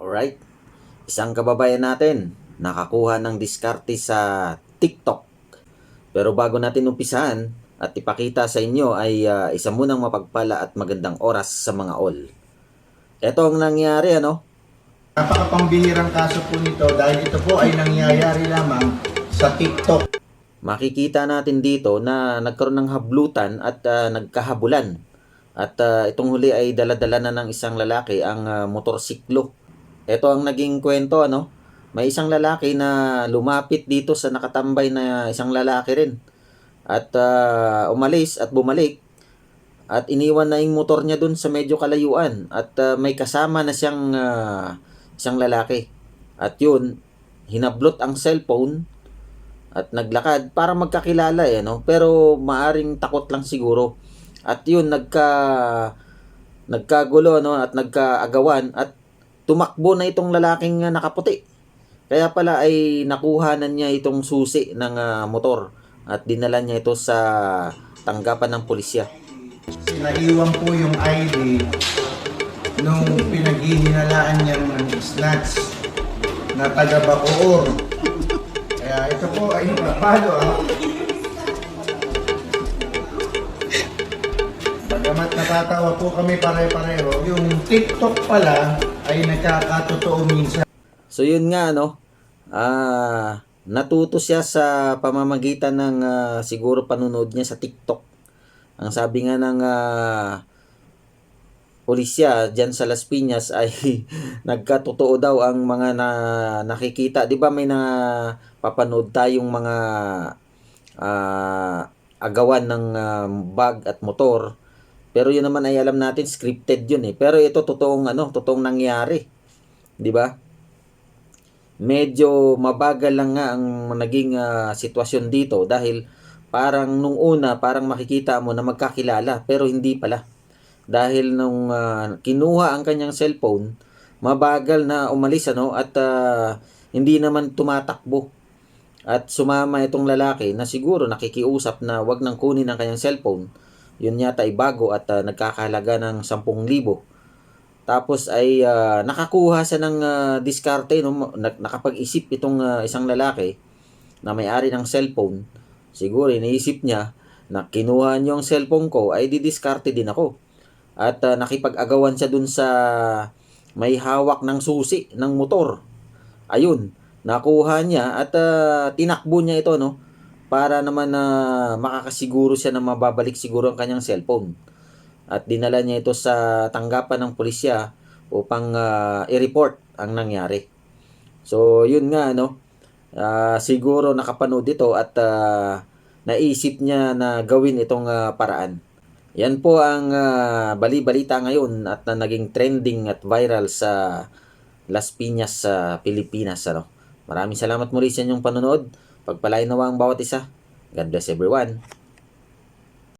Alright? Isang kababayan natin nakakuha ng diskarte sa TikTok. Pero bago natin umpisahan at ipakita sa inyo ay ah, isa munang mapagpala at magandang oras sa mga all. Ito ang nangyari ano? Napakapambihirang kaso po nito dahil ito po ay nangyayari lamang sa TikTok. Makikita natin dito na nagkaroon ng hablutan at ah, nagkahabulan. At ah, itong huli ay daladala na ng isang lalaki ang ah, motorsiklo. Ito ang naging kwento ano. May isang lalaki na lumapit dito sa nakatambay na isang lalaki rin. At ah, umalis at bumalik. At iniwan na yung motor niya dun sa medyo kalayuan. At ah, may kasama na siyang ah, isang lalaki. At yun, hinablot ang cellphone at naglakad para magkakilala eh no pero maaring takot lang siguro at yun nagka nagkagulo no at nagkaagawan at tumakbo na itong lalaking ah, nakaputi kaya pala ay nakuhanan niya itong susi ng ah, motor at dinala niya ito sa tanggapan ng pulisya Naiwan po yung ID nung pinaghihinalaan niyang ng snatch na taga Bacoor. Kaya ito po ay napalo ah. Bagamat natatawa po kami pare-pareho, yung TikTok pala ay nagkakatotoo minsan. So yun nga no. Ah, natuto siya sa pamamagitan ng ah, siguro panunood niya sa TikTok. Ang sabi nga ng ah, pulisya diyan sa Las Piñas ay nagkatotoo daw ang mga na nakikita. 'Di ba may na papanood tayong mga ah, agawan ng ah, bag at motor. Pero yun naman ay alam natin scripted yun eh. Pero ito totoong ano, totoong nangyari. 'Di ba? medyo mabagal lang nga ang naging ah, sitwasyon dito dahil parang nung una parang makikita mo na magkakilala pero hindi pala. Dahil nung ah, kinuha ang kanyang cellphone, mabagal na umalis ano at ah, hindi naman tumatakbo. At sumama itong lalaki na siguro nakikiusap na wag nang kunin ang kanyang cellphone. Yun yata ay bago at ah, nagkakahalaga ng 10,000. Tapos ay ah, nakakuha siya ng ah, diskarte no Nak- nakapag-isip itong ah, isang lalaki na may-ari ng cellphone. Siguro iniisip niya na kinuha niyo ang cellphone ko ay didiskarte din ako. At ah, nakipag-agawan siya dun sa may hawak ng susi ng motor. Ayun, nakuha niya at ah, tinakbo niya ito no para naman na makakasiguro siya na mababalik siguro ang kanyang cellphone at dinala niya ito sa tanggapan ng pulisya upang ah, i-report ang nangyari. So, yun nga, no? Ah, siguro nakapanood ito at ah, naisip niya na gawin itong ah, paraan. Yan po ang ah, bali-balita ngayon at na naging trending at viral sa Las Piñas sa Pilipinas. Ano? Maraming salamat muli sa inyong panonood. Pagpalain nawa ang bawat isa. God bless everyone.